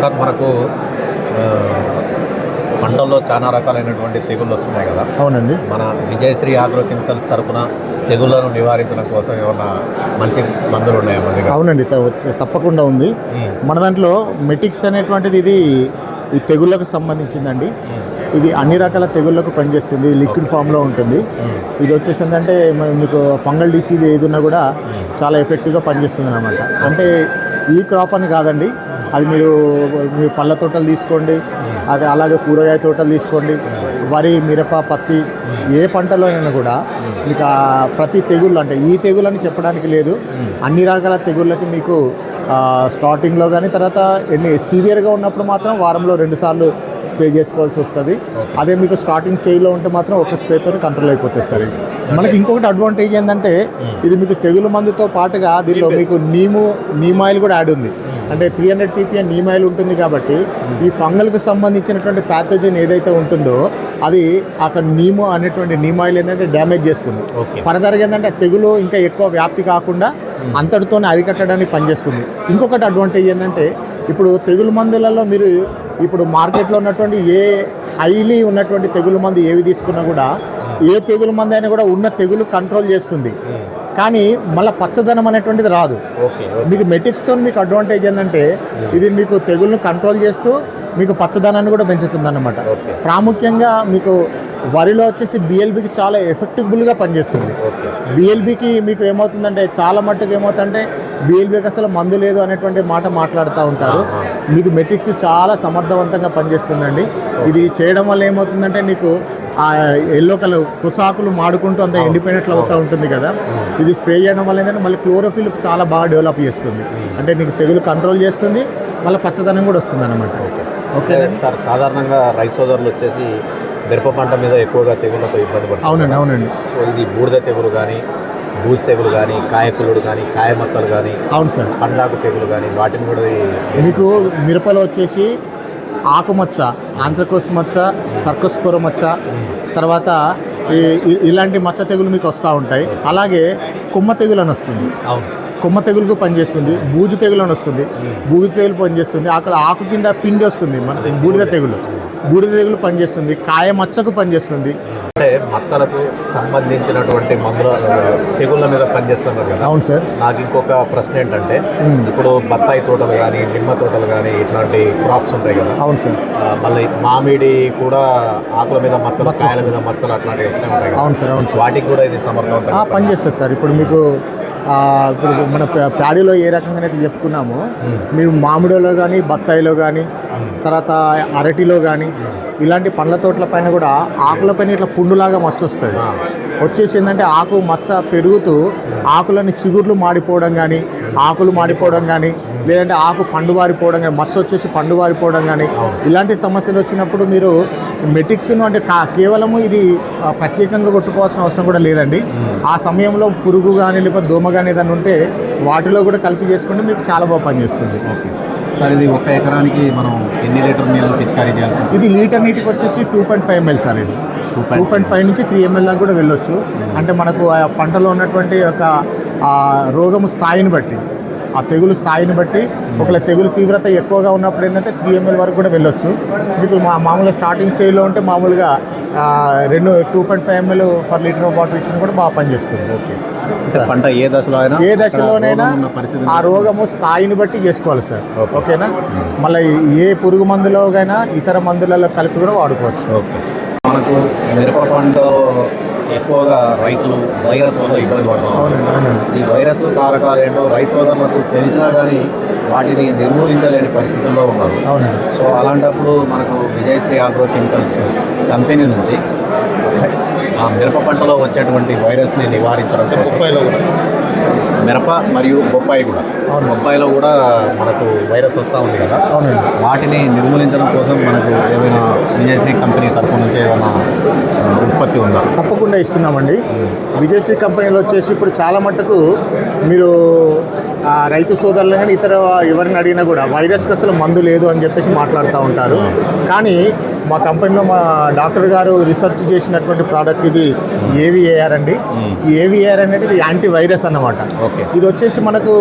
Sir మనకు పంటల్లో చాలా రకాలైనటువంటి తెగుళ్ళు వస్తున్నాయి కదా. అవునండి. మన విజయశ్రీ ఆగ్రో కెమికల్స్ తరపున తెగుళ్ళను నివారించడం కోసం ఏమన్నా మంచి మందులు ఉన్నాయా మన దగ్గర? అవునండి తప్పకుండా ఉంది. మన దాంట్లో మెటిక్స్ అనేటువంటిది ఇది ఈ తెగుళ్ళకు సంబంధించిందండి. ఇది అన్ని రకాల తెగుళ్ళకు పనిచేస్తుంది లిక్విడ్ ఫామ్లో ఉంటుంది. ఇది వచ్చేసి ఏంటంటే మరి మీకు ఫంగల్ డిసీజ్ ఏది ఉన్నా కూడా చాలా ఎఫెక్టివ్గా పనిచేస్తుంది అనమాట అంటే ఈ క్రాప్ అని కాదండి అది మీరు మీరు పళ్ళ తోటలు తీసుకోండి అది అలాగే కూరగాయ తోటలు తీసుకోండి వరి మిరప పత్తి ఏ పంటలో అయినా కూడా మీకు ప్రతి తెగుళ్ళు అంటే ఈ తెగులు అని చెప్పడానికి లేదు అన్ని రకాల తెగుళ్ళకి మీకు స్టార్టింగ్లో కానీ తర్వాత ఎన్ని సీవియర్గా ఉన్నప్పుడు మాత్రం వారంలో రెండు సార్లు స్ప్రే చేసుకోవాల్సి వస్తుంది. అదే మీకు స్టార్టింగ్ స్టేజ్లో ఉంటే మాత్రం ఒక స్ప్రేతో కంట్రోల్ అయిపోతుంది సార్. మనకి ఇంకొకటి అడ్వాంటేజ్ ఏంటంటే ఇది మీకు తెగులు మందుతో పాటుగా దీనిలో మీకు నీము నీమాయిల్ కూడా యాడ్ ఉంది. అంటే త్రీ హండ్రెడ్ పీపీఎన్ నీమాయిల్ ఉంటుంది కాబట్టి ఈ ఫంగల్కి సంబంధించినటువంటి ప్యాథోజన్ ఏదైతే ఉంటుందో అది అక్కడ నీము అనేటువంటి నీమాయిల్ ఏంటంటే డ్యామేజ్ చేస్తుంది. ఫర్దర్గా ఏంటంటే తెగులు ఇంకా ఎక్కువ వ్యాప్తి కాకుండా అంతటితోనే అరికట్టడానికి పనిచేస్తుంది. ఇంకొకటి అడ్వాంటేజ్ ఏంటంటే ఇప్పుడు తెగులు మందులలో మీరు ఇప్పుడు మార్కెట్లో ఉన్నటువంటి ఏ హైలీ ఉన్నటువంటి తెగులు మందు ఏవి తీసుకున్నా కూడా ఏ తెగులు మందు అయినా కూడా ఉన్న తెగులు కంట్రోల్ చేస్తుంది. కానీ మళ్ళీ పచ్చదనం అనేటువంటిది రాదు. ఓకే మీకు మెటిక్స్తో మీకు అడ్వాంటేజ్ ఏంటంటే ఇది మీకు తెగులను కంట్రోల్ చేస్తూ మీకు పచ్చదనాన్ని కూడా పెంచుతుంది అన్నమాట ఓకే. ప్రాముఖ్యంగా మీకు వరిలో వచ్చేసి బిఎల్బికి చాలా ఎఫెక్టివ్గా పనిచేస్తుంది. బిఎల్బికి మీకు ఏమవుతుందంటే చాలా మట్టుకు ఏమవుతుందంటే బిఎల్బికి అసలు మందు లేదు అనేటువంటి మాట మాట్లాడుతూ ఉంటారు. మీకు మెట్రిక్స్ చాలా సమర్థవంతంగా పనిచేస్తుందండి. ఇది చేయడం వల్ల ఏమవుతుందంటే నీకు ఆ ఎల్లో కలర్ కుసాకులు మాడుకుంటూ అంత ఇండిపెండెంట్ అవుతూ ఉంటుంది కదా. ఇది స్ప్రే చేయడం వల్ల ఏంటంటే మళ్ళీ క్లోరోఫిల్ చాలా బాగా డెవలప్ చేస్తుంది. అంటే నీకు తెగులు కంట్రోల్ చేస్తుంది మళ్ళీ పచ్చదనం కూడా వస్తుంది అనమాట ఓకే ఓకే సార్ సాధారణంగా రైస్ సోదరులు వచ్చేసి మిరప పంట మీద ఎక్కువగా తెగుళ్ళతో ఇబ్బంది పడుతుంది అవునండి అవునండి. సో ఇది బూడిద తెగులు కానీ బూజు తెగులు కానీ కాయకులుడు కానీ కాయ మచ్చలు కానీ అవును సార్. పండాకు తెగులు కానీ వాటిని కూడా మీకు మిరపలో వచ్చేసి ఆకుమచ్చ ఆంధ్రకోస్ మచ్చ సర్కస్పుర మచ్చ తర్వాత ఇలాంటి మచ్చ తెగులు మీకు వస్తూ ఉంటాయి. అలాగే కొమ్మ తెగులు అని వస్తుంది. అవును. కొమ్మ తెగులుకు పనిచేస్తుంది బూజు తెగులు అని వస్తుంది. బూజు తెగులు పనిచేస్తుంది. అక్కడ ఆకు కింద పిండి వస్తుంది మన బూడిద. తెగులు. బూడిద తెగులు పనిచేస్తుంది కాయ మచ్చకు పనిచేస్తుంది. అంటే మచ్చలకు సంబంధించినటువంటి మందుల తెగుళ్ళ మీద పనిచేస్తున్నారు కదా. అవును సార్. నాకు ఇంకొక ప్రశ్న ఏంటంటే ఇప్పుడు బత్తాయి తోటలు కానీ నిమ్మ తోటలు కానీ ఇట్లాంటి క్రాప్స్ ఉంటాయి కదా. అవును సార్. మళ్ళీ మామిడి కూడా ఆకుల మీద మచ్చలు కాయల మీద మచ్చలు అట్లాంటివి వస్తూ ఉంటాయి అవును సార్ అవును సార్. వాటికి కూడా ఇది సమర్థవంతంగా పనిచేస్తుంది సార్. ఇప్పుడు మీకు ఇప్పుడు మన ప్యా- ప్యాడీలో ఏ రకంగా అయితే చెప్పుకున్నామో మీరు మామిడిలో కానీ బత్తాయిలో కానీ తర్వాత అరటిలో కానీ ఇలాంటి పండ్ల తోటల పైన కూడా ఆకుల పైన ఇట్లా పుండులాగా మచ్చ వస్తుంది వచ్చేసి ఏంటంటే ఆకు మచ్చ పెరుగుతూ ఆకులని చిగుర్లు మాడిపోవడం కానీ ఆకులు మాడిపోవడం కానీ లేదంటే ఆకు పండు వారిపోవడం కానీ మచ్చ వచ్చేసి పండు వారిపోవడం కానీ ఇలాంటి సమస్యలు వచ్చినప్పుడు మీరు మెటిక్స్ను అంటే కా కేవలము ఇది ప్రత్యేకంగా కొట్టుకోవాల్సిన అవసరం కూడా లేదండి. ఆ సమయంలో పురుగు కానీ లేకపోతే దోమ కానీ ఏదైనా ఉంటే వాటిలో కూడా కలిపి చేసుకుంటే మీకు చాలా బాగా పనిచేస్తుంది. ఓకే. సార్ ఇది ఒక ఎకరానికి మనం ఎన్ని లీటర్ నీళ్ళు పిచికారీ చేయాల్సి ఇది లీటర్ నీటికి వచ్చేసి two point five ML sir ఇది. టూ పాయింట్ ఫైవ్ నుంచి త్రీ ఎంఎల్ దాకా కూడా వెళ్ళొచ్చు. అంటే మనకు ఆ పంటలో ఉన్నటువంటి ఒక రోగము స్థాయిని బట్టి ఆ తెగులు స్థాయిని బట్టి ఒకవేళ తెగులు తీవ్రత ఎక్కువగా ఉన్నప్పుడు ఏంటంటే త్రీ ఎంఎల్ వరకు కూడా వెళ్ళొచ్చు. మీకు మా మామూలుగా స్టార్టింగ్ స్టేజ్లో ఉంటే మామూలుగా రెండు two point five ML per litre water ఇచ్చిన కూడా బాగా పనిచేస్తుంది. ఓకే సార్ పంట ఏ దశలో అయినా ఏ దశలోనైనా ఆ రోగము స్థాయిని బట్టి చేసుకోవాలి సార్ ఓకే. ఓకేనా మళ్ళీ ఏ పురుగు మందులోకైనా ఇతర మందులలో కలిపి కూడా వాడుకోవచ్చు ఓకే మనకు మిరప పంటలో ఎక్కువగా రైతులు వైరస్ వల్ల ఇబ్బంది పడుతున్నారు. ఈ వైరస్ కారకాలు ఏంటో రైతు సోదరులకు తెలిసినా కానీ వాటిని నిర్మూలించలేని పరిస్థితుల్లో ఉన్నారు. సో అలాంటప్పుడు మనకు విజయశ్రీ ఆగ్రో కెమికల్స్ కంపెనీ నుంచి ఆ మిరప పంటలో వచ్చేటువంటి వైరస్ని నివారించడం కోసం మిరప మరియు బొప్పాయి కూడా. బొప్పాయిలో కూడా మనకు వైరస్ వస్తూ ఉంది కదా. వాటిని నిర్మూలించడం కోసం మనకు ఏమైనా విజయశ్రీ కంపెనీ తరఫు నుంచి ఏమైనా ఆ, ఉత్పత్తి ఉందా? తప్పకుండా ఇస్తున్నామండి. విజయశ్రీ కంపెనీలో వచ్చేసి ఇప్పుడు చాలా మట్టుకు మీరు రైతు సోదరులు కానీ ఇతర ఎవరిని అడిగినా కూడా వైరస్కి అసలు మందు లేదు అని చెప్పేసి మాట్లాడుతూ ఉంటారు. కానీ మా కంపెనీలో మా డాక్టర్ గారు రీసెర్చ్ చేసినటువంటి ప్రోడక్ట్ ఇది ఏవిఏఆర్ అండి. ఈ ఏవిఏఆర్ అనేది ఇది యాంటీ వైరస్ అన్నమాట. ఓకే. ఇది వచ్చేసి మనకు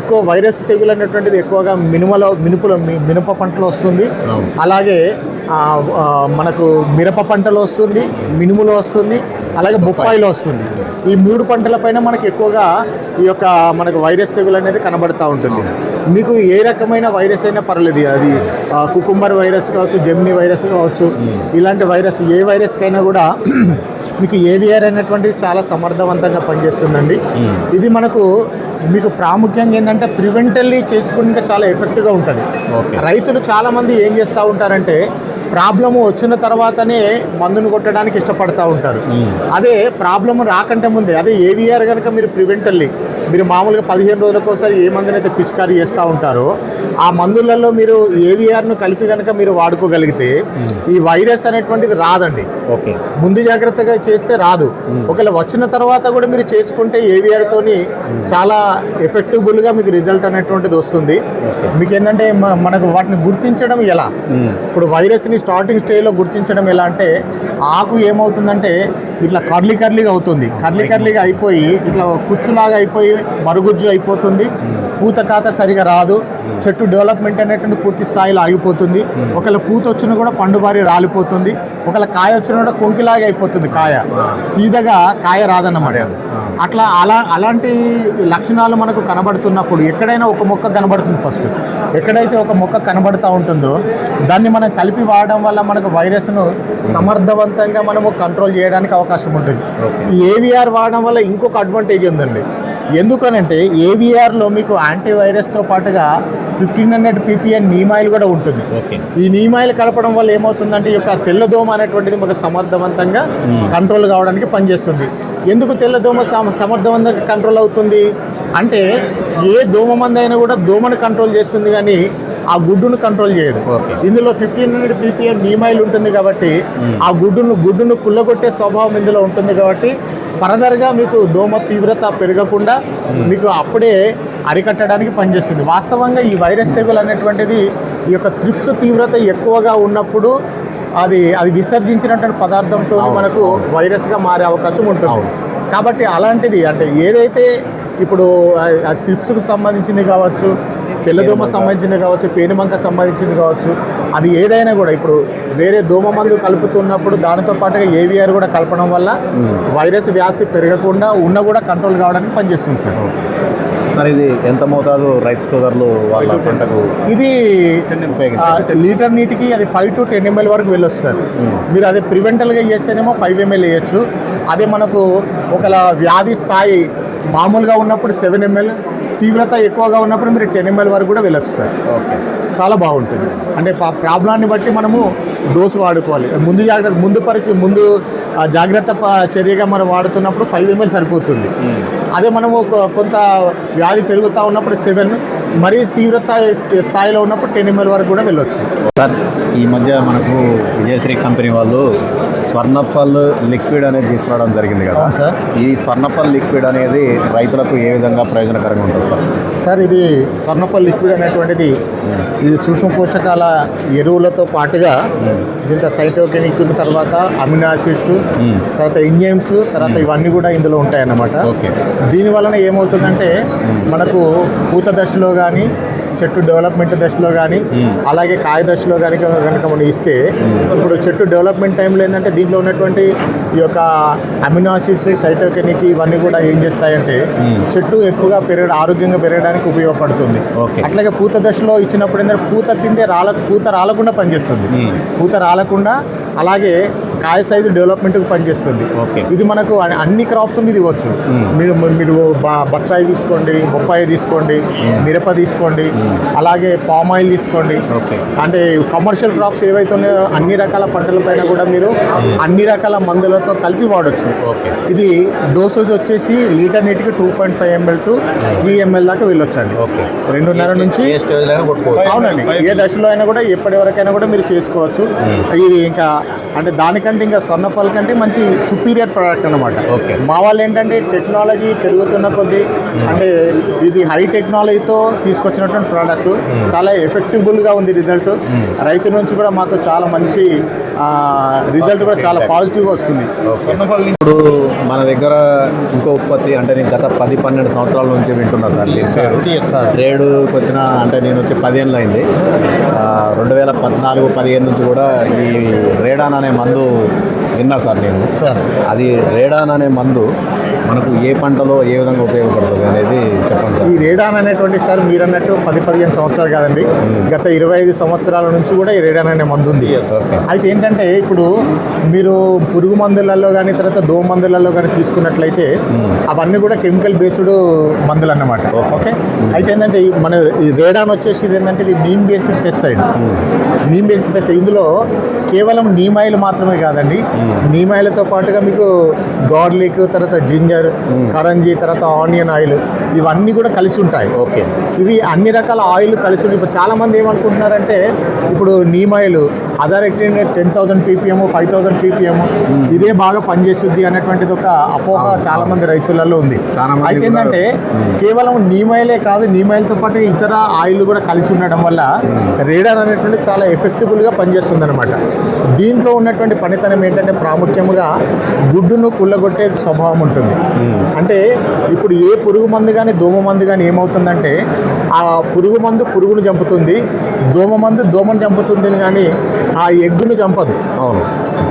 ఎక్కువ వైరస్ తెగులు అనేటువంటిది ఎక్కువగా మినుమలో మినుపులో మినప పంటలో వస్తుంది. అలాగే మనకు మిరప పంటలో వస్తుంది మినుములో వస్తుంది అలాగే బొప్పాయిలో వస్తుంది. ఈ మూడు పంటలపైన మనకి ఎక్కువగా ఈ యొక్క మనకు వైరస్ తెగులు అనేది కనబడతా ఉంటుంది. మీకు ఏ రకమైన వైరస్ అయినా పర్లేదు అది కుకుంబర్ వైరస్ కావచ్చు జెమిని వైరస్ కావచ్చు ఇలాంటి వైరస్ ఏ వైరస్కైనా కూడా మీకు ఏవిఆర్ అనేటువంటిది చాలా సమర్థవంతంగా పనిచేస్తుందండి. ఇది మనకు మీకు ప్రాముఖ్యంగా ఏంటంటే ప్రివెంటల్లీ చేసుకుంటే చాలా ఎఫెక్ట్గా ఉంటుంది. రైతులు చాలామంది ఏం చేస్తూ ఉంటారంటే ప్రాబ్లమ్ వచ్చిన తర్వాతనే మందును కొట్టడానికి ఇష్టపడతా ఉంటారు. అదే ప్రాబ్లం రాకంటే ముందే అదే ఏవిఆర్ కనుక మీరు ప్రివెంటల్లీ మీరు మామూలుగా పదిహేను రోజులకు ఒకసారి ఏ మందునైతే పిచికారీ చేస్తూ ఉంటారో ఆ మందులలో మీరు ఏవిఆర్ను కలిపి కనుక మీరు వాడుకోగలిగితే ఈ వైరస్ అనేటువంటిది రాదండి. ఓకే. ముందు జాగ్రత్తగా చేస్తే రాదు. ఒకవేళ వచ్చిన తర్వాత కూడా మీరు చేసుకుంటే ఏవిఆర్ తోని చాలా ఎఫెక్టివ్గా మీకు రిజల్ట్ అనేటువంటిది వస్తుంది. మీకు ఏంటంటే మనకు వాటిని గుర్తించడం ఎలా? ఇప్పుడు వైరస్ని స్టార్టింగ్ స్టేజ్లో గుర్తించడం ఎలా అంటే ఆకు ఏమవుతుందంటే ఇట్లా కర్లీ కర్లీగా అవుతుంది. కర్లీ కర్లీగా అయిపోయి ఇట్లా కుచ్చులాగా అయిపోయి మరుగుజ్జు అయిపోతుంది. పూత కాత సరిగా రాదు. చెట్టు డెవలప్మెంట్ అనేటువంటి పూర్తి స్థాయిలో ఆగిపోతుంది. ఒకవేళ పూత వచ్చినా కూడా పండుబారి రాలిపోతుంది. ఒకవేళ కాయ వచ్చినా కూడా కొంకిలాగా అయిపోతుంది కాయ. సీదగా కాయ రాదన్నమాట. అట్లా అలా అలాంటి లక్షణాలు మనకు కనబడుతున్నప్పుడు ఎక్కడైనా ఒక మొక్క కనబడుతుంది ఫస్ట్. ఎక్కడైతే ఒక మొక్క కనబడుతూ ఉంటుందో దాన్ని మనం కలిపి వాడడం వల్ల మనకు వైరస్ను సమర్థవంతంగా మనము కంట్రోల్ చేయడానికి అవకాశం ఉంటుంది. ఈ ఏవిఆర్ వాడడం వల్ల ఇంకొక అడ్వాంటేజ్ ఉందండి. ఎందుకనంటే ఏవిఆర్లో మీకు యాంటీవైరస్తో పాటుగా ఫిఫ్టీన్ హండ్రెడ్ పీపీఎన్ నీమాయిల్ కూడా ఉంటుంది. ఈ నీమాయిల్ కలపడం వల్ల ఏమవుతుందంటే ఈ యొక్క తెల్లదోమ అనేటువంటిది మనకు సమర్థవంతంగా కంట్రోల్ కావడానికి పనిచేస్తుంది. ఎందుకు తెల్లదోమ సమ- సమర్థవంతంగా కంట్రోల్ అవుతుంది? అంటే ఏ దోమ మంది అయినా కూడా దోమను కంట్రోల్ చేస్తుంది కానీ ఆ గుడ్డును కంట్రోల్ చేయదు. ఇందులో ఫిఫ్టీన్ హండ్రెడ్ పీపీఎన్ నీమాయిల్ ఉంటుంది కాబట్టి ఆ గుడ్డును గుడ్డును కుల్లగొట్టే స్వభావం ఇందులో ఉంటుంది కాబట్టి ఫర్దర్గా మీకు దోమ తీవ్రత పెరగకుండా మీకు అప్పుడే అరికట్టడానికి పనిచేస్తుంది. వాస్తవంగా ఈ వైరస్ తెగులు అనేటువంటిది ఈ యొక్క త్రిప్స్ తీవ్రత ఎక్కువగా ఉన్నప్పుడు అది అది విసర్జించినటువంటి పదార్థంతో మనకు వైరస్గా మారే అవకాశం ఉంటుంది. కాబట్టి అలాంటిది అంటే ఏదైతే ఇప్పుడు త్రిప్స్కు సంబంధించింది కావచ్చు తెల్లదోమ సంబంధించింది కావచ్చు పేనుబంక సంబంధించింది కావచ్చు అది ఏదైనా కూడా ఇప్పుడు వేరే దోమ మందు కలుపుతున్నప్పుడు దానితో పాటుగా ఏవిఆర్ కూడా కలపడం వల్ల వైరస్ వ్యాప్తి పెరగకుండా ఉన్న కూడా కంట్రోల్ కావడానికి పనిచేస్తుంది సార్. సార్ ఇది ఎంత మోతాదు రైతు సోదరులు వాళ్ళ పంటకు ఇది లీటర్ నీటికి అది ఫైవ్ టు టెన్ ఎంఎల్ వరకు వెళ్ళొస్తారు. మీరు అదే ప్రివెంటల్గా చేస్తేనేమో ఫైవ్ ఎంఎల్ వేయచ్చు. అదే మనకు ఒకవేళ వ్యాధి స్థాయి మామూలుగా ఉన్నప్పుడు సెవెన్ ఎంఎల్ తీవ్రత ఎక్కువగా ఉన్నప్పుడు మీరు టెన్ ఎంఎల్ వరకు కూడా వెళ్ళొచ్చు సార్ ఓకే. చాలా బాగుంటుంది. అంటే ప్రాబ్లాన్ని బట్టి మనము డోసు వాడుకోవాలి. ముందు జాగ్రత్త ముందు పరిచయం ముందు జాగ్రత్త చర్యగా మనం వాడుతున్నప్పుడు ఫైవ్ ఎంఎల్ సరిపోతుంది. అదే మనము కొంత వ్యాధి పెరుగుతూ ఉన్నప్పుడు సెవెన్ మరీ తీవ్రత స్థాయిలో ఉన్నప్పుడు టెన్ ఎంఎల్ వరకు కూడా వెళ్ళొచ్చు. సార్ ఈ మధ్య మనకు విజయశ్రీ కంపెనీ వాళ్ళు స్వర్ణఫల్ లిక్విడ్ అనేది తీసుకురావడం జరిగింది కదా. సార్. ఈ స్వర్ణఫల్ లిక్విడ్ అనేది రైతులకు ఏ విధంగా ప్రయోజనకరంగా ఉంటుంది సార్? సార్ ఇది స్వర్ణపల్ లిక్విడ్ అనేటువంటిది ఇది సూక్ష్మ పోషకాల ఎరువులతో పాటుగా దీంట్లో సైటోకెనిక్ తర్వాత అమినో యాసిడ్స్ తర్వాత ఎంజైమ్స్ తర్వాత ఇవన్నీ కూడా ఇందులో ఉంటాయన్నమాట. ఓకే. దీని వలన ఏమవుతుందంటే మనకు పూత దశలో కానీ చెట్టు డెవలప్మెంట్ దశలో కానీ అలాగే కాయ దశలో కానీ కనుక మనం ఇస్తే ఇప్పుడు చెట్టు డెవలప్మెంట్ టైంలో ఏంటంటే దీంట్లో ఉన్నటువంటి ఈ యొక్క అమినో ఆసిడ్స్ సైటోకెనిక్ ఇవన్నీ కూడా ఏం చేస్తాయంటే చెట్టు ఎక్కువగా పెరగ ఆరోగ్యంగా పెరగడానికి ఉపయోగపడుతుంది. ఓకే. అట్లాగే పూత దశలో ఇచ్చినప్పుడు ఏంటంటే పూత పిందే రాల పూత రాలకుండా పనిచేస్తుంది. పూత రాలకుండా అలాగే కాయ సైజు డెవలప్మెంట్కి పనిచేస్తుంది. ఓకే. ఇది మనకు అన్ని- క్రాప్స్ మీద ఇవ్వచ్చు. మీరు మీరు బత్తాయి తీసుకోండి బొప్పాయి తీసుకోండి మిరప తీసుకోండి అలాగే పామ్ ఆయిల్ తీసుకోండి. ఓకే. అంటే కమర్షియల్ క్రాప్స్ ఏవైతే ఉన్నాయో అన్ని రకాల పంటలపైన కూడా మీరు అన్ని రకాల మందులతో కలిపి వాడచ్చు. ఓకే. ఇది డోసేజ్ వచ్చేసి లీటర్ నీటికి two point five ML to three ML దాకా వెళ్ళొచ్చండి. ఓకే. రెండున్నర నుంచి అవునండి. ఏ దశలో అయినా కూడా ఎప్పటి వరకైనా కూడా మీరు చేసుకోవచ్చు. ఇది ఇంకా అంటే దానికంటే కంటే ఇంకా స్వర్ణపాల్ కంటే మంచి సుపీరియర్ ప్రోడక్ట్ అనమాట Okay. మా వాళ్ళు ఏంటంటే టెక్నాలజీ పెరుగుతున్న కొద్దీ అంటే ఇది హై టెక్నాలజీతో తీసుకొచ్చినటువంటి ప్రోడక్ట్ చాలా ఎఫెక్టిబుల్గా ఉంది రిజల్ట్ రైతు నుంచి కూడా మాకు చాలా మంచి రిజల్ట్ కూడా చాలా పాజిటివ్గా వస్తుంది. ఇప్పుడు మన దగ్గర ఇంకో ఉత్పత్తి అంటే నేను గత పది పన్నెండు సంవత్సరాల నుంచి వింటున్నా సార్. సార్ ట్రేడ్కి వచ్చిన అంటే నేను వచ్చి పదిహేనులు అయింది. రెండు వేల పద్నాలుగు పదిహేను నుంచి కూడా ఈ రేడాన్ అనే మందు విన్నా సార్ నేను. సార్. అది రేడాన్ అనే మందు మనకు ఏ పంటలో ఏ విధంగా ఉపయోగపడుతుంది అనేది చెప్పండి సార్. ఈ రేడాన్ అనేటువంటి సార్ మీరు అన్నట్టు పది పదిహేను సంవత్సరాలు కాదండి. గత ఇరవై ఐదు సంవత్సరాల నుంచి కూడా ఈ రేడాన్ అనే మందు ఉంది. అయితే ఏంటంటే ఇప్పుడు మీరు పురుగు మందులలో కానీ తర్వాత దోమ మందులలో కానీ తీసుకున్నట్లయితే అవన్నీ కూడా కెమికల్ బేస్డ్ మందులు అన్నమాట ఓకే అయితే ఏంటంటే మన రేడాన్ వచ్చేసి ఏంటంటే ఇది neem basic pesticide. Neem basic pesticide. ఇందులో కేవలం నీమ్ ఆయిల్ మాత్రమే కాదండి. నీమ్ ఆయిల్తో పాటుగా మీకు గార్లిక్ తర్వాత జింజర్ కరంజీ తర్వాత ఆనియన్ ఆయిల్ ఇవన్నీ కూడా కలిసి ఉంటాయి ఓకే ఇవి అన్ని రకాల ఆయిల్ కలిసి ఉన్నాయి. ఇప్పుడు చాలా మంది ఏమనుకుంటున్నారంటే ఇప్పుడు neem oil other ఎక్టిన్ ten thousand PPM five thousand PPM ఇదే బాగా పనిచేస్తుంది అనేటువంటిది ఒక అపోహ చాలా మంది రైతులలో ఉంది. అయితే ఏంటంటే కేవలం నీమ్ ఆయిలే కాదు నీమ్ ఆయిల్తో పాటు ఇతర ఆయిల్ కూడా కలిసి ఉండడం వల్ల రేడాన్ అనేటువంటి చాలా ఎఫెక్టిబుల్గా పనిచేస్తుంది అనమాట దీంట్లో ఉన్నటువంటి పనితనం ఏంటంటే ప్రాముఖ్యంగా గుడ్డును కుల్లగొట్టే స్వభావం ఉంటుంది. అంటే ఇప్పుడు ఏ పురుగు మందు కానీ దోమ మందు కానీ ఏమవుతుందంటే ఆ పురుగు మందు పురుగును చంపుతుంది దోమ మందు దోమను చంపుతుంది కానీ ఆ ఎగ్గును చంపదు. అవును.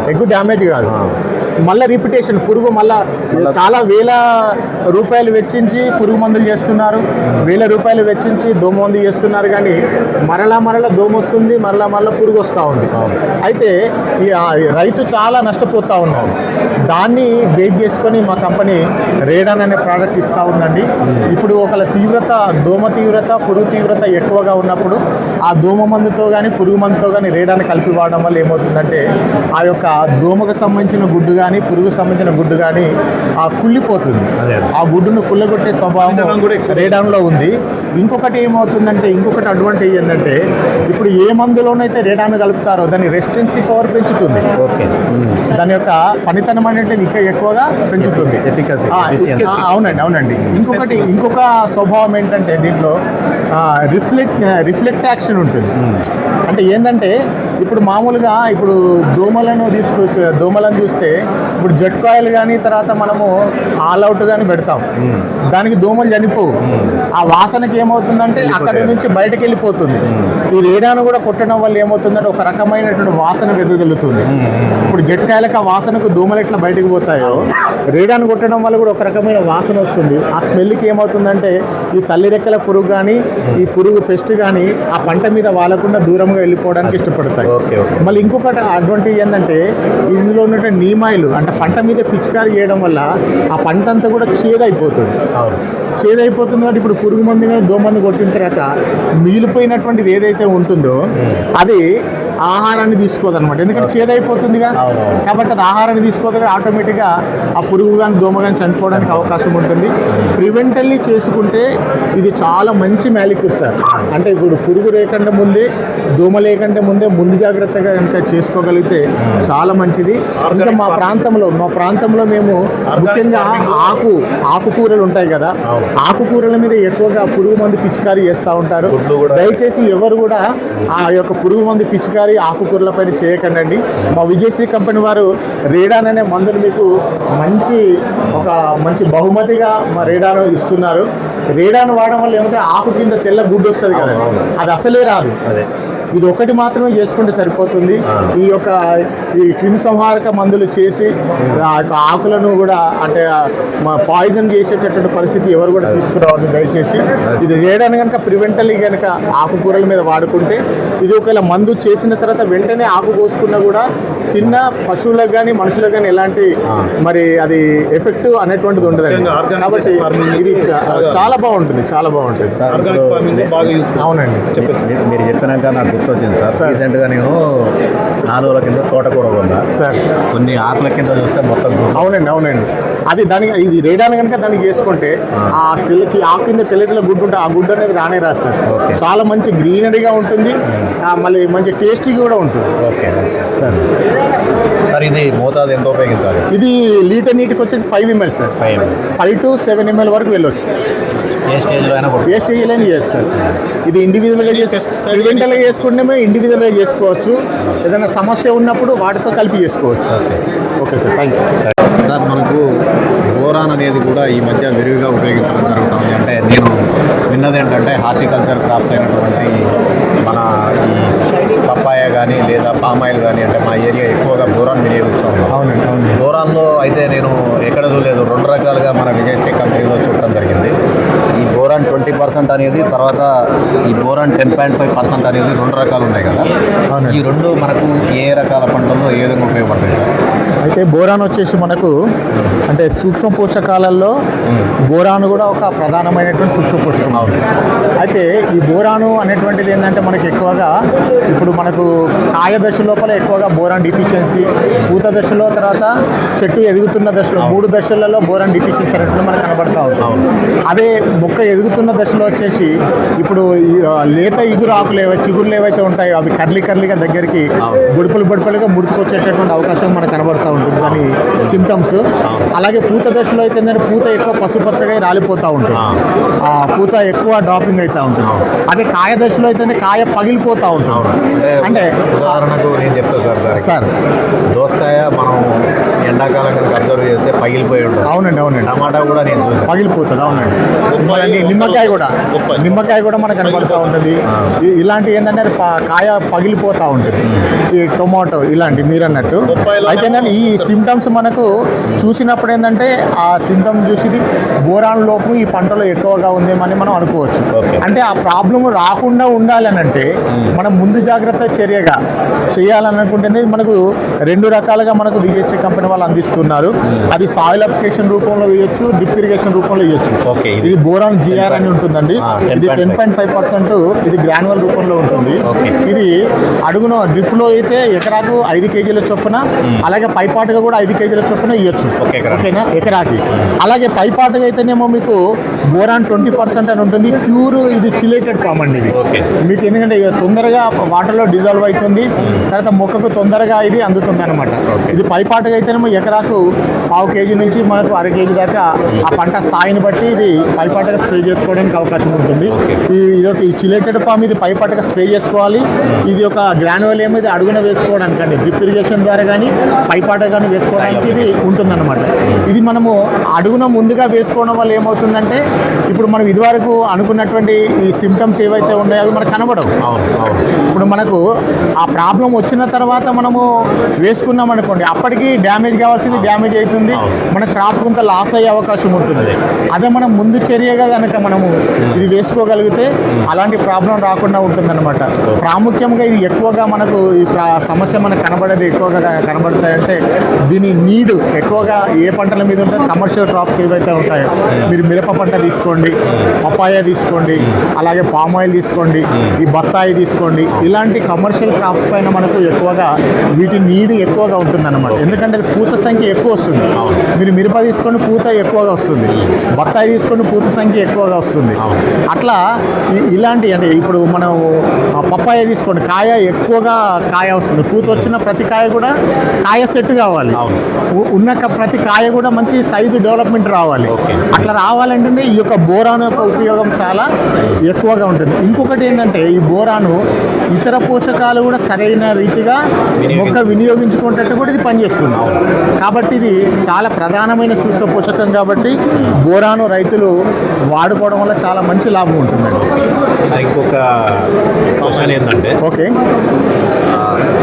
ఎగ్గు డ్యామేజ్ కాదు. మళ్ళీ రిపిటేషన్ పురుగు మళ్ళా చాలా వేల రూపాయలు వెచ్చించి పురుగు మందులు చేస్తున్నారు. వేల రూపాయలు వెచ్చించి దోమ మందు చేస్తున్నారు కానీ మరలా మరలా దోమ వస్తుంది మరలా మరలా పురుగు వస్తూ ఉంది. అయితే ఈ రైతు చాలా నష్టపోతూ ఉన్నారు దాన్ని బేస్ చేసుకొని మా కంపెనీ రేడాన్ అనే ప్రోడక్ట్ ఇస్తూ ఉందండి. ఇప్పుడు ఒకళ్ళ తీవ్రత దోమ తీవ్రత పురుగు తీవ్రత ఎక్కువగా ఉన్నప్పుడు ఆ దోమ మందుతో కానీ పురుగు మందుతో కానీ రేడాన్ని కలిపి వాడడం వల్ల ఏమవుతుందంటే ఆ యొక్క దోమకు సంబంధించిన గుడ్డు కానీ పురుగుకు సంబంధించిన గుడ్డు కానీ ఆ కుళ్ళిపోతుంది. అదే. ఆ గుడ్డును కుళ్ళగొట్టే స్వభావం రేడాన్లో ఉంది. ఇంకొకటి ఏమవుతుందంటే ఇంకొకటి అడ్వాంటేజ్ ఏంటంటే ఇప్పుడు ఏ మందులోనైతే రేడాన్ కలుపుతారో దాని రెసిస్టెన్సీ పవర్ పెంచుతుంది. ఓకే. దాని యొక్క పనితనం అనేది ఇంకా ఎక్కువగా పెంచుతుంది. అవునండి అవునండి. ఇంకొకటి ఇంకొక స్వభావం ఏంటంటే దీంట్లో రిఫ్లెక్ట్ రిఫ్లెక్ట్ యాక్షన్ ఉంటుంది. అంటే ఏంటంటే ఇప్పుడు మామూలుగా ఇప్పుడు దోమలను తీసుకొచ్చి దోమలను చూస్తే ఇప్పుడు జట్కాయలు కానీ తర్వాత మనము ఆల్ అవుట్ కానీ పెడతాం. దానికి దోమలు చనిపోవు. ఆ వాసనకి ఏమవుతుందంటే అక్కడి నుంచి బయటకు వెళ్ళిపోతుంది. ఈ రేడాను కూడా కొట్టడం వల్ల ఏమవుతుందంటే ఒక రకమైనటువంటి వాసన వెదజల్లుతుంది. ఇప్పుడు జట్కాయలకు ఆ వాసనకు దోమలు ఎట్లా బయటకు పోతాయో రేడాను కొట్టడం వల్ల కూడా ఒక రకమైన వాసన వస్తుంది. ఆ స్మెల్కి ఏమవుతుందంటే ఈ తల్లి రెక్కల పురుగు కానీ ఈ పురుగు పెస్ట్ కానీ ఆ పంట మీద వాలకుండా దూరంగా వెళ్ళిపోవడానికి ఇష్టపడతాయి. మళ్ళీ ఇంకొకటి అడ్వాంటేజ్ ఏంటంటే ఇందులో ఉన్నటువంటి నీమాయిలు అంటే పంట మీద పిచికారి చేయడం వల్ల ఆ పంట అంతా కూడా చేదైపోతుంది. అవును. చేదైపోతుంది కాబట్టి ఇప్పుడు పురుగు మందు కానీ దోమ మందు కొట్టిన తర్వాత మిగిలిపోయినటువంటిది ఏదైతే ఉంటుందో అది ఆహారాన్ని తీసుకోదన్నమాట. ఎందుకంటే చేదైపోతుందిగా. కాబట్టి అది ఆహారాన్ని తీసుకోదు ఆటోమేటిక్గా ఆ పురుగు కానీ దోమ కానీ చనిపోవడానికి అవకాశం ఉంటుంది. ప్రివెంటల్లీ చేసుకుంటే ఇది చాలా మంచి మ్యాలిక్యూర్ సార్. అంటే ఇప్పుడు పురుగు లేకుండా ముందే దోమ లేకుండా ముందే ముందు జాగ్రత్తగా కనుక చేసుకోగలిగితే చాలా మంచిది. ఇంకా మా ప్రాంతంలో మా ప్రాంతంలో మేము ముఖ్యంగా ఆకు ఆకుకూరలు ఉంటాయి కదా. ఆకుకూరల మీద ఎక్కువగా పురుగు మందు పిచికారీ చేస్తూ ఉంటారు. దయచేసి ఎవరు కూడా ఆ యొక్క పురుగు మందు పిచికారీ ఆకుకూరల పైన చేయకండి మా విజయశ్రీ కంపెనీ వారు రేడాన్ అనే మందును మీకు మంచి ఒక మంచి బహుమతిగా మా రేడాను ఇస్తున్నారు. రేడాను వాడడం వల్ల ఏమంటే ఆకు కింద తెల్ల గుడ్డు వస్తుంది కదా అది అసలే రాదు. అదే. ఇది ఒకటి మాత్రమే చేసుకుంటే సరిపోతుంది. ఈ యొక్క ఈ క్రిమి సంహారక మందులు చేసి ఆకులను కూడా అంటే పాయిజన్ చేసేటటువంటి పరిస్థితి ఎవరు కూడా తీసుకురావద్దు దయచేసి. ఇది చేయడానికి కనుక ప్రివెంటలీ కనుక ఆకుకూరల మీద వాడుకుంటే ఇది ఒకవేళ మందు చేసిన తర్వాత వెంటనే ఆకు కోసుకున్నా కూడా తిన్న పశువులకు కానీ మనుషులకు కానీ ఎలాంటి మరి అది ఎఫెక్ట్ అనేటువంటిది ఉండదండి. కాబట్టి ఇది చాలా బాగుంటుంది. చాలా బాగుంటుంది. సార్ ఇప్పుడు ఆర్గానిక్ ఫార్మింగ్ బాగా యూస్ అవునండి. చెప్పేసి. మీరు- చెప్పినాక నాకు గుర్తొచ్చింది సార్ సార్. రీసెంట్గా నేను నాలుగుల కింద తోటకూర కొన్నా. సార్ కొన్ని ఆకుల కింద చూస్తే మొత్తం. అవునండి అవునండి. అది దానికి ఇది రేడాన్ కనుక దానికి చేసుకుంటే ఆ. తెల్లకి ఆ కింద తెల్ల తెల్ల గుడ్డు ఉంటే ఆ గుడ్డు అనేది రానే రాస్తారు. చాలా మంచి గ్రీనరీగా ఉంటుంది. ఆ, మళ్ళీ మంచి టేస్టీ కూడా ఉంటుంది. ఓకే. సార్ సార్ ఇది మోతాదు ఎంత ఉపయోగించాలి? ఇది లీటర్ నీటికి వచ్చేసి five ML sir five five to seven ML వరకు వెళ్ళొచ్చు. ఏ స్టేజ్లో అయినా ఏ స్టేజ్లో చేయొచ్చు సార్ ఇది ఇండివిజువల్గా చేసు ప్రివెంటల్గా చేసుకుంటే మేము ఇండివిజువల్గా చేసుకోవచ్చు. ఏదైనా సమస్య ఉన్నప్పుడు వాటితో కలిపి చేసుకోవచ్చు. Okay. Sir thank you sir మనకు బోరాన్ అనేది కూడా ఈ మధ్య విరివిగా ఉపయోగించడం జరుగుతుంది. అంటే నేను విన్నది ఏంటంటే హార్టికల్చర్ క్రాప్స్ అయినటువంటి మన ఈ పప్పాయ కానీ లేదా పామాయిల్ కానీ అంటే మా ఏరియా ఎక్కువగా బోరాన్ వినియోగిస్తూ. అవునండి అవునండి. బోరాన్లో అయితే నేను ఎక్కడ చూడలేదు. రెండు రకాలుగా మన విజయశ్రీ కంపెనీలో చూడటం జరిగింది. ఈ బోరాన్ ట్వంటీ పర్సెంట్ అనేది తర్వాత ఈ boron ten point five percent అనేది రెండు రకాలు ఉన్నాయి కదా. ఈ రెండు మనకు ఏ రకాల పంటల్లో ఏ విధంగా ఉపయోగపడతాయి సార్? అయితే బోరాన్ వచ్చేసి మనకు అంటే సూక్ష్మ పోషకాలలో బోరాను కూడా ఒక ప్రధానమైనటువంటి సూక్ష్మ పోషకం. అయితే ఈ బోరాను అనేటువంటిది ఏంటంటే మనకి ఎక్కువగా ఇప్పుడు మనకు కాయ దశ లోపల ఎక్కువగా బోరాన్ డిఫిషియన్సీ పూత దశలో తర్వాత చెట్టు ఎదుగుతున్న దశలో మూడు దశలలో బోరాన్ డిఫిషియన్సీ అనేది మనకు కనబడతా ఉంటుంది అదే మొక్క ఎదుగుతున్న దశలో వచ్చేసి ఇప్పుడు లేత ఇగురు ఆకులు ఏవైతే చిగురులు ఏవైతే ఉంటాయో అవి కర్లీ కర్లీగా దగ్గరికి బుడుపులు బుడుపులుగా ముడుచుకొచ్చేటటువంటి అవకాశం మనకు కనబడతా ఉంటుంది దాని సిమ్టమ్స్ అలాగే పూత దశలో అయితే ఏంటంటే పూత ఎక్కువ పసుపచ్చగా రాలిపోతూ ఉంటుంది. ఆ. పూత ఎక్కువ డ్రాపింగ్ అవుతూ ఉంటుంది. అదే కాయ దశలో అయితే కాయ పగిలిపోతూ ఉంటుంది. అంటే ఉదాహరణకు నేను చెప్తాను సార్. సార్. దోసకాయ మనం ఎండాకాలం కనుక అబ్జర్వ్ చేస్తే పగిలిపోయి ఉంటుంది. అవునండి అవునండి. టమాటా కూడా నేను చూసాను పగిలిపోతుంది అవునండి. నిమ్మకాయ కూడా నిమ్మకాయ కూడా మనకు కనబడుతూ ఉంటుంది. ఇలాంటి ఏంటంటే అది ప- కాయ పగిలిపోతూ ఉంటుంది. ఈ టొమాటో ఇలాంటి మీరు అన్నట్టు. అయితే ఏంటంటే ఈ సిమ్టమ్స్ మనకు చూసినప్పుడు ఏంటంటే ఆ సిమ్టమ్ చూసి బోరాన్ లోపం ఈ పంటలో ఎక్కువగా ఉందేమని మనం అనుకోవచ్చు. అంటే ఆ ప్రాబ్లం రాకుండా ఉండాలని అంటే మనం ముందు జాగ్రత్త చర్యగా చేయాలని అనుకుంటే మనకు రెండు రకాలుగా మనకు విజయశ్రీ కంపెనీ వాళ్ళు అందిస్తున్నారు. అది సాయిల్ అప్లికేషన్ రూపంలో వేయొచ్చు డ్రిప్ ఇరిగేషన్ రూపంలో వేయొచ్చు. Okay, ఇది- బోరాన్ జిఆర్ అని ఉంటుందండి. ఇది 10.5 టెన్ పాయింట్ ఫైవ్ పర్సెంట్ ఇది గ్రాన్యువల్ రూపంలో ఉంటుంది. ఇది అడుగున డ్రిప్లో అయితే ఎకరాకు ఐదు కేజీల చొప్పున అలాగే పైపాటుగా కూడా ఐదు కేజీల చొప్పున ఇవ్వచ్చు. ఓకేనా? ఎకరాకి. అలాగే పైపాటుగా అయితేనేమో మీకు బోరాన్ ట్వంటీ పర్సెంట్ అని ఉంటుంది. ప్యూర్ ఇది చిలేటెడ్ ఫామ్ అండి ఇది. మీకు ఎందుకంటే తొందరగా వాటర్లో డిజాల్వ్ అవుతుంది. తర్వాత మొక్కకు తొందరగా ఇది అందుతుంది అనమాట ఇది పైపాటుగా అయితేనేమో ఎకరాకు పావు కేజీ నుంచి మనకు అర కేజీ దాకా ఆ పంట స్థాయిని బట్టి ఇది పైపాటుగా స్ప్రే చేసుకోవడానికి అవకాశం ఉంటుంది. ఇది ఒక ఈ చిలేటెడ్ ఫామ్ ఇది పైపాటుగా స్ప్రే చేసుకోవాలి. ఇది ఒక గ్రానువల్ ఏమో ఇది అడుగున వేసుకోవడానికి అండి. డ్రిప్ ఇరిగేషన్ ద్వారా కానీ పైపాట కానీ వేసుకోవడానికి ఇది ఉంటుందన్నమాట. ఇది మనము అడుగున ముందుగా వేసుకోవడం వల్ల ఏమవుతుందంటే ఇప్పుడు మనం ఇదివరకు అనుకున్నటువంటి ఈ సిమ్టమ్స్ ఏవైతే ఉన్నాయో అవి మనకు కనబడవు. ఇప్పుడు మనకు ఆ ప్రాబ్లం వచ్చిన తర్వాత మనము వేసుకున్నాం అనుకోండి అప్పటికి డ్యామేజ్ కావాల్సింది డ్యామేజ్ అవుతుంది. మన క్రాప్ కొంత లాస్ అయ్యే అవకాశం ఉంటుంది. అదే. మనం ముందు చర్యగా కనుక మనము ఇది వేసుకోగలిగితే అలాంటి ప్రాబ్లం రాకుండా ఉంటుందన్నమాట. ప్రాముఖ్యంగా ఇది ఎక్కువగా మనకు ఈ సమస్య మనకు కనబడేది ఎక్కువగా కనబడతాయంటే దీని నీడు ఎక్కువగా ఏ పంటల మీద ఉంటుంది కమర్షియల్ క్రాప్స్ ఏవైతే ఉంటాయో మీరు మిరప పంట తీసుకోండి పప్పాయ తీసుకోండి అలాగే పామ్ ఆయిల్ తీసుకోండి ఈ బత్తాయి తీసుకోండి. ఇలాంటి కమర్షియల్ క్రాప్స్ పైన మనకు ఎక్కువగా వీటి నీడు ఎక్కువగా ఉంటుందన్నమాట. ఎందుకంటే అది పూత సంఖ్య ఎక్కువ వస్తుంది. మీరు మిరప తీసుకోండి పూత ఎక్కువగా వస్తుంది. బత్తాయి తీసుకోండి పూత సంఖ్య ఎక్కువగా వస్తుంది. అట్లా ఇలాంటి అంటే ఇప్పుడు మనం పప్పాయ తీసుకోండి. కాయ ఎక్కువగా కాయ వస్తుంది. పూత వచ్చిన ప్రతి కాయ కూడా కాయ సెట్ కావాలి. ఉన్న ప్రతి కాయ కూడా మంచి సైజు డెవలప్మెంట్ రావాలి. అట్లా రావాలంటే ఈ యొక్క బోరాన్ యొక్క ఉపయోగం చాలా ఎక్కువగా ఉంటుంది. ఇంకొకటి ఏంటంటే ఈ బోరాను ఇతర పోషకాలు కూడా సరైన రీతిగా మొక్క వినియోగించుకునేటట్టు కూడా ఇది పనిచేస్తుంది. కాబట్టి ఇది చాలా ప్రధానమైన సూక్ష్మ పోషకం కాబట్టి బోరాను రైతులు వాడుకోవడం వల్ల చాలా మంచి లాభం ఉంటుందండి. ఇంకొక క్వశ్చన్ ఏంటంటే ఓకే.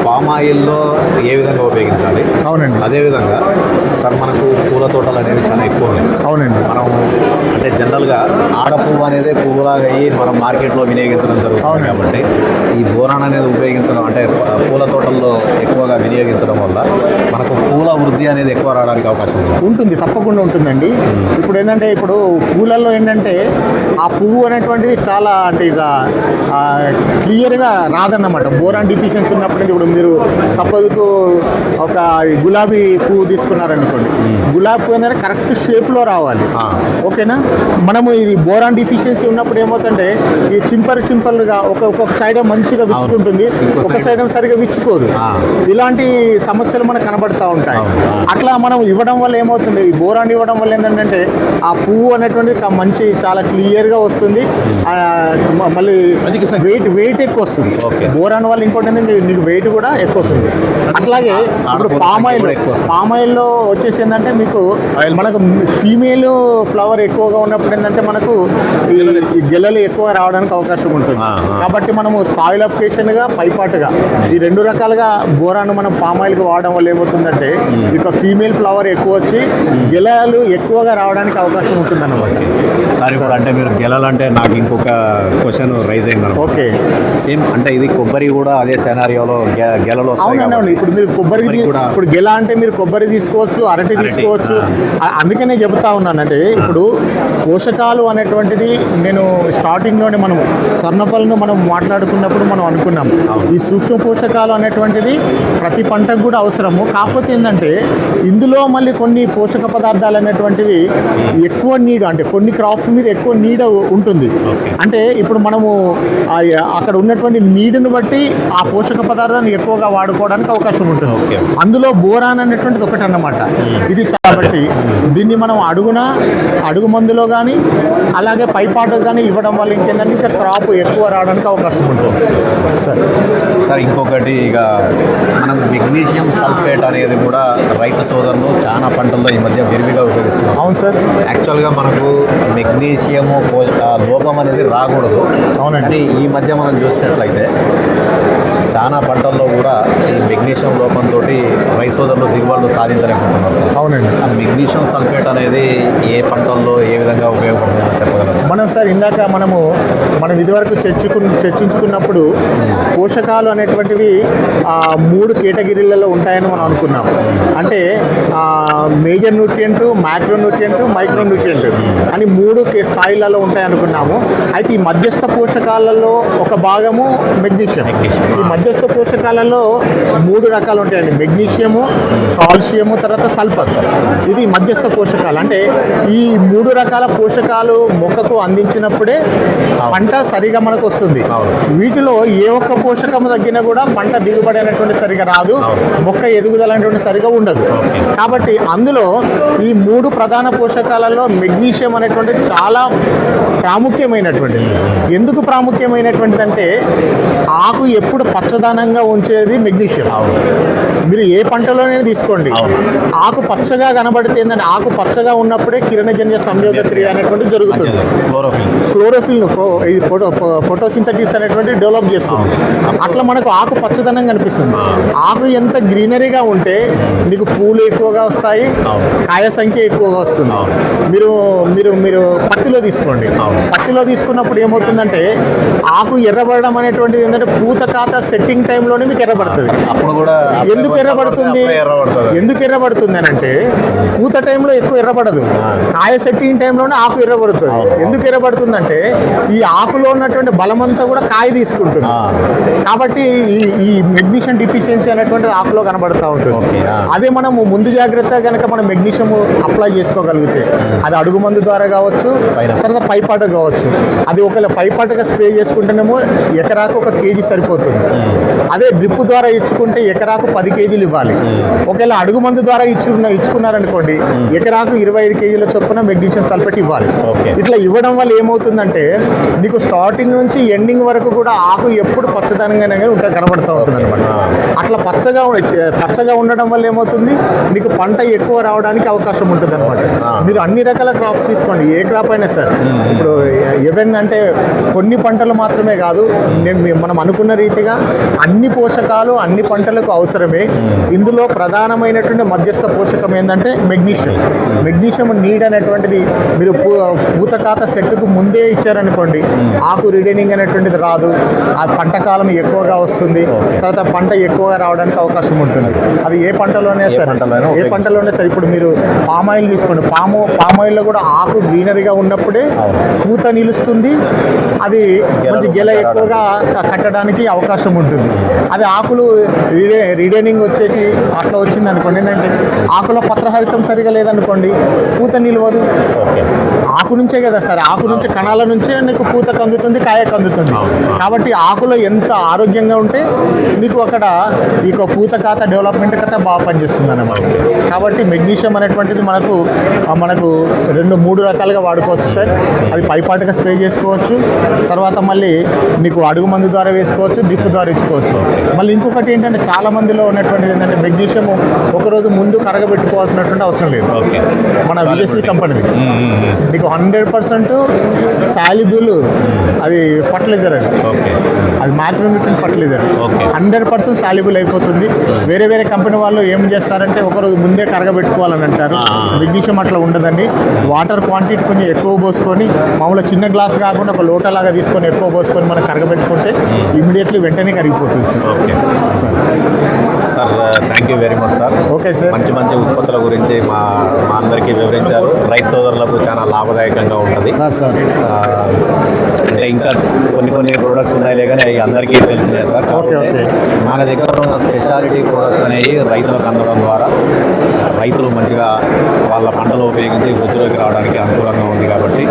పామ్ ఆయిల్లో ఏ విధంగా ఉపయోగించాలి? అవునండి. అదేవిధంగా సార్ మనకు పూల తోటలు అనేవి చాలా ఎక్కువ ఉన్నాయి. అవునండి. మనం అంటే జనరల్గా ఆడ పువ్వు అనేది పువ్వులాగా అయ్యి మనం మార్కెట్లో వినియోగించడం జరుగుతుంది. కాబట్టి ఈ బోరాన్ అనేది ఉపయోగించడం అంటే పూల తోటల్లో ఎక్కువగా వినియోగించడం వల్ల మనకు పూల వృద్ధి అనేది ఎక్కువ రావడానికి అవకాశం ఉంది. ఉంటుంది తప్పకుండా ఉంటుందండి. ఇప్పుడు ఏంటంటే ఇప్పుడు పూలల్లో ఏంటంటే ఆ పువ్వు అనేటువంటిది చాలా అంటే ఇక క్లియర్గా రాదన్నమాట. బోరాన్ డిఫిషియన్సీ ఉన్న ఉన్నప్పుడు ఇప్పుడు మీరు సపోజ్కు ఒక గులాబీ పువ్వు తీసుకున్నారనుకోండి. గులాబీ పువ్వు ఏంటంటే కరెక్ట్ షేప్లో రావాలి. ఓకేనా? మనము ఇది బోరాన్ డిఫిషియన్సీ ఉన్నప్పుడు ఏమవుతుందంటే ఈ చింపర్ చింపర్లుగా ఒక ఒక్కొక్క సైడ్ మంచిగా విచ్చుకుంటుంది. ఒక సైడ్ సరిగా విచ్చుకోదు. ఇలాంటి సమస్యలు మనకు కనబడతా ఉంటాయి. అట్లా మనం ఇవ్వడం వల్ల ఏమవుతుంది? ఈ బోరాన్ ఇవ్వడం వల్ల ఏంటంటే ఆ పువ్వు అనేటువంటిది మంచి చాలా క్లియర్గా వస్తుంది. మళ్ళీ వెయిట్ వెయిట్ ఎక్కువ వస్తుంది. బోరాన్ వల్ల ఇంకోటి ఏంటంటే నీకు వెయిట్ కూడా ఎక్కువ వస్తుంది. అట్లాగే ఇప్పుడు పామ్ ఆయిల్. పామ్ ఆయిల్లో వచ్చేసి ఏంటంటే మీకు మనకు ఫీమేల్ ఫ్లవర్ ఎక్కువగా ఉన్నప్పుడు ఏంటంటే మనకు ఈ గెలలు ఎక్కువ రావడానికి అవకాశం ఉంటుంది. కాబట్టి మనము సాయిల్ అప్లికేషన్గా పైపాటుగా ఈ రెండు రకాలుగా బోరాను మనం పామ్ ఆయిల్కి వాడడం వల్ల ఏమవుతుందంటే ఇక ఫీమేల్ ఫ్లవర్ ఎక్కువ వచ్చి గెలలు ఎక్కువగా రావడానికి అవకాశం ఉంటుంది అన్నమాట సార్ ఇప్పుడు అంటే మీరు గెలాలంటే నాకు ఇంకొక క్వశ్చన్ రైజ్ అయింది ఓకే. సేమ్ అంటే ఇది కొబ్బరి కూడా అదే సెనారియోలో గెలలో వస్తాయి అవునండి. ఇప్పుడు మీరు కొబ్బరి ఇప్పుడు గెల అంటే మీరు కొబ్బరి తీసుకోవచ్చు అరటి తీసుకోవచ్చు. అందుకనే చెబుతా ఉన్నానంటే ఇప్పుడు పోషకాలు అనేటువంటిది నేను స్టార్టింగ్లోనే మనం స్వర్ణపలను మనం మాట్లాడుకున్నప్పుడు మనం అనుకున్నాం. ఈ సూక్ష్మ పోషకాలు అనేటువంటిది ప్రతి పంటకు కూడా అవసరము. కాకపోతే ఏంటంటే ఇందులో మళ్ళీ కొన్ని పోషక పదార్థాలు అనేటువంటివి ఎక్కువ నీడ అంటే కొన్ని క్రాప్స్ మీద ఎక్కువ నీడ ఉంటుంది. అంటే ఇప్పుడు మనము అక్కడ ఉన్నటువంటి నీడును బట్టి ఆ పోషక పదార్థాన్ని ఎక్కువగా వాడుకోవడానికి అవకాశం ఉంటుంది. అందులో బోరాన్ అనేటువంటిది ఒకటి అన్నమాట ఇది కాబట్టి దీన్ని మనం అడుగున అడుగు మందులో కానీ అలాగే పైపాటు కానీ ఇవ్వడం వల్ల ఇంకేంటంటే ఇంకా క్రాప్ ఎక్కువ రావడానికి అవకాశం ఉంటుంది. సరే సార్ ఇంకొకటి ఇక మనం మెగ్నీషియం సల్ఫేట్ అనేది కూడా రైతు సోదరులు చాలా పంటల్లో ఈ మధ్య విరివిగా ఉపయోగిస్తున్నారు. అవును సార్. యాక్చువల్గా మనకు మెగ్నీషియము లోపం అనేది రాకూడదు. అవునండి. ఈ మధ్య మనం చూసినట్లయితే చాలా పంటల్లో కూడా ఈ మెగ్నీషియం లోపంతో రైతు సోదరులు దిగుబడులు సాధించలేకపోతున్నారు సార్. అవునండి. ఆ మెగ్నీషియం సల్ఫేట్ అనేది ఏ పంటల్లో ఏ విధంగా ఉపయోగపడుతుందో చెప్పగలరు మనం సార్ ఇందాక మనము మనం ఇదివరకు చర్చకు చర్చించుకున్నప్పుడు పోషకాలు అనేటువంటివి ఆ, మూడు కేటగిరీలలో ఉంటాయని మనం అనుకున్నాం. అంటే major nutrient micro nutrient micro nutrient అని మూడు స్థాయిలలో ఉంటాయి అనుకున్నాము అయితే ఈ మధ్యస్థ పోషకాలలో ఒక భాగము మెగ్నీషియం. మెగ్నీషియం. ఈ మధ్యస్థ పోషకాలలో మూడు రకాలు ఉంటాయండి. మెగ్నీషియము కాల్షియము తర్వాత సల్ఫర్. ఇది మధ్యస్థ పోషకాలు. అంటే ఈ మూడు రకాల పోషకాలు మొక్కకు అందించినప్పుడే పంట సరిగా మనకు వస్తుంది. వీటిలో ఏ ఒక్క పోషకము తగ్గినా కూడా పంట దిగుబడి అనేటువంటి సరిగా రాదు. మొక్క ఎదుగుదల అనేటువంటి సరిగా ఉండదు. కాబట్టి అందులో ఈ మూడు ప్రధాన పోషకాలలో మెగ్నీషియం అనేటువంటిది చాలా ప్రాముఖ్యమైనటువంటిది. ఎందుకు ప్రాముఖ్యమైనటువంటిది అంటే ఆకు ఎప్పుడు పచ్చదనంగా ఉంచేది మెగ్నీషియం. మీరు ఏ పంటలోనే తీసుకోండి. ఆకు పచ్చగా కనబడితే ఏంటంటే ఆకు పచ్చగా ఉన్నప్పుడే కిరణజన్య సంయోగ క్రియ అనేటువంటిది జరుగుతుంది. క్లోరోఫిల్. ఇది ఫోటో ఫోటోసింథటిస్ అనేటువంటి డెవలప్ చేస్తుంది. అట్లా మనకు ఆకు పచ్చదనం కనిపిస్తుంది. ఆకు ఎంత గ్రీనరీగా ఉంటే మీకు పూలు ఎక్కువగా వస్తాయి. కాయ సంఖ్య ఎక్కువగా వస్తుంది. మీరు మీరు మీరు పత్తిలో తీసుకోండి. పత్తిలో తీసుకున్నప్పుడు ఏమవుతుందంటే ఆకు ఎర్రబడడం అనేటువంటిది ఏంటంటే పూత ఖాత సెట్టింగ్ టైంలోనే మీకు ఎర్రబడుతుంది. అప్పుడు కూడా ఎందుకు ఎర్రబడుతుంది? ఎందుకు ఎర్రబడుతుంది అని అంటే పూత టైంలో ఎక్కువ ఎర్రబడదు. కాయ సెట్టింగ్ టైంలోనే ఆకు ఎర్రబడుతుంది. ఎందుకు ఎర్రబడుతుంది అంటే ఈ ఆకులో ఉన్నటువంటి బలమంతా కూడా కాయ తీసుకుంటుంది. కాబట్టి ఈ మెగ్నీషియం డిఫిషియన్సీ అనేటువంటిది ఆకులో కనబడుతూ ఉంటుంది. అదే మనము ముందు జాగ్రత్త కనుక మనం మెగ్నీషియం అప్లై చేసుకోగలిగితే అది అడుగు మందు ద్వారా కావచ్చు. తర్వాత పైపాట కావచ్చు. అది ఒకవేళ పైపాటగా స్ప్రే చేసుకుంటేనేమో ఎకరాకు ఒక కేజీ సరిపోతుంది. అదే డ్రిప్ ద్వారా ఇచ్చుకుంటే ఎకరాకు పది కేజీలు ఇవ్వాలి. ఒకవేళ అడుగు మందు ద్వారా ఇచ్చుకున్న ఇచ్చుకున్నారనుకోండి ఎకరాకు ఇరవై ఐదు కేజీల చొప్పున మెగ్నీషియం సల్ఫేట్ ఇవ్వాలి. ఇట్లా ఇవ్వడం వల్ల ఏమవుతుందంటే నీకు స్టార్టింగ్ నుంచి ఎండింగ్ వరకు కూడా ఆకు ఎప్పుడు పచ్చదనంగానే కానీ ఉంటా కనబడుతూ ఉంటుంది అనమాట అట్లా పచ్చగా పచ్చగా ఉండడం వల్ల ఏమవుతుంది? నీకు పంట ఎక్కువ రావడానికి అవకాశం ఉంటుంది అనమాట మీరు అన్ని రకాల క్రాప్స్ తీసుకోండి ఏ క్రాప్ అయినా సరే. ఇప్పుడు ఈవెన్ అంటే కొన్ని పంటలు మాత్రమే కాదు నేను మనం అనుకున్న రీతిగా అన్ని పోషకాలు అన్ని పంటలకు అవసరమే. ఇందులో ప్రధానమైనటువంటి మధ్యస్థ పోషకం ఏంటంటే మెగ్నీషియం. మెగ్నీషియం నీడ్ అనేటువంటిది మీరు పూ- పూతకాత సెట్కు ముందే ఇచ్చారనుకోండి ఆకు రిడైనింగ్ అనేటువంటిది రాదు ఆ పంట కాలం ఎక్కువగా వస్తుంది తర్వాత పంట ఎక్కువగా రావడానికి అవకాశం ఉంటుంది. అది ఏ పంటలోనే సరే. ఏ. పంటలోనే సరే ఇప్పుడు మీరు పామ్ ఆయిల్ తీసుకోండి. పాము పామ్ ఆయిల్లో కూడా ఆకు గ్రీనరీగా ఉన్నప్పుడే పూత నిలుస్తుంది అది మంచి గెల ఎక్కువగా కట్టడానికి అవకాశం ఉంటుంది. అది ఆకులు రీడే రీడైనింగ్ వచ్చేసి అట్లా వచ్చింది అనుకోండి ఏంటంటే ఆకులో పత్రహరితం సరిగా లేదనుకోండి పూత నిలవదు. ఓకే. ఆకు నుంచే కదా సార్ ఆకు నుంచి కణాల నుంచే నీకు పూత కందుతుంది కాయ కందుతుంది. కాబట్టి ఆకులో ఎంత ఆరోగ్యంగా ఉంటే నీకు అక్కడ నీకు పూత ఖాతా డెవలప్మెంట్ కట్ట బాగా పనిచేస్తుంది అన్నమాట కాబట్టి మెగ్నీషియం అనేటువంటిది మనకు మనకు రెండు మూడు రకాలుగా వాడుకోవచ్చు సార్. అది పైపాటుగా స్ప్రే చేసుకోవచ్చు. తర్వాత మళ్ళీ నీకు అడుగు మందు ద్వారా వేసుకోవచ్చు డ్రిప్ ద్వారా ఇచ్చుకోవచ్చు. మళ్ళీ ఇంకొకటి ఏంటంటే చాలా మందిలో ఉన్నటువంటిది ఏంటంటే మెగ్నీషియం ఒకరోజు ముందు కరగబెట్టుకోవాల్సినటువంటి అవసరం లేదు. మన విదేశీ కంపెనీది. నీకు హండ్రెడ్ పర్సెంట్ సాలిబుల్ అది పట్టలేదు ఓకే. అది micronutrient fertiliser Okay. Hundred percent soluble అయిపోతుంది. వేరే వేరే కంపెనీ వాళ్ళు ఏం చేస్తారంటే ఒకరోజు ముందే కరగబెట్టుకోవాలని అంటారు. మెగ్నీషియం అట్లా ఉండదండి. వాటర్ క్వాంటిటీ కొంచెం ఎక్కువ పోసుకొని మామూలుగా చిన్న గ్లాస్ కాకుండా ఒక లోటలాగా తీసుకొని ఎక్కువ పోసుకొని మనం కరగబెట్టుకుంటే ఇమీడియట్లీ వెంటనే కరిగిపోతుంది sir. Okay. Sir. Sir thank you very much sir okay sir. మంచి మంచి ఉత్పత్తుల గురించి మా మా అందరికీ వివరించారు. రైతు సోదరులకు చాలా లాభదాయకంగా ఉంటుంది. Sir sir. అంటే ఇంకా కొన్ని కొన్ని ప్రోడక్ట్స్ ఉన్నాయిలే కానీ అవి అందరికీ తెలిసినాయి సార్. Okay, okay. మన దగ్గర ఉన్న స్పెషాలిటీ ప్రోడక్ట్స్ అనేవి రైతులకు అందడం ద్వారా రైతులు మంచిగా వాళ్ళ పంటలు ఉపయోగించి వృద్ధిలోకి రావడానికి అనుకూలంగా ఉంది కాబట్టి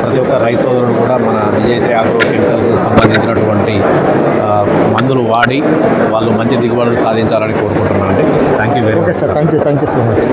ప్రతి ఒక్క రైతు సోదరుడు కూడా మన విజయశ్రీ అగ్రో కెమికల్స్ సంబంధించినటువంటి మందులు వాడి వాళ్ళు మంచి దిగుబడులు సాధించాలని కోరుకుంటున్నాను అండి thank you very much sir. Thank you thank you so much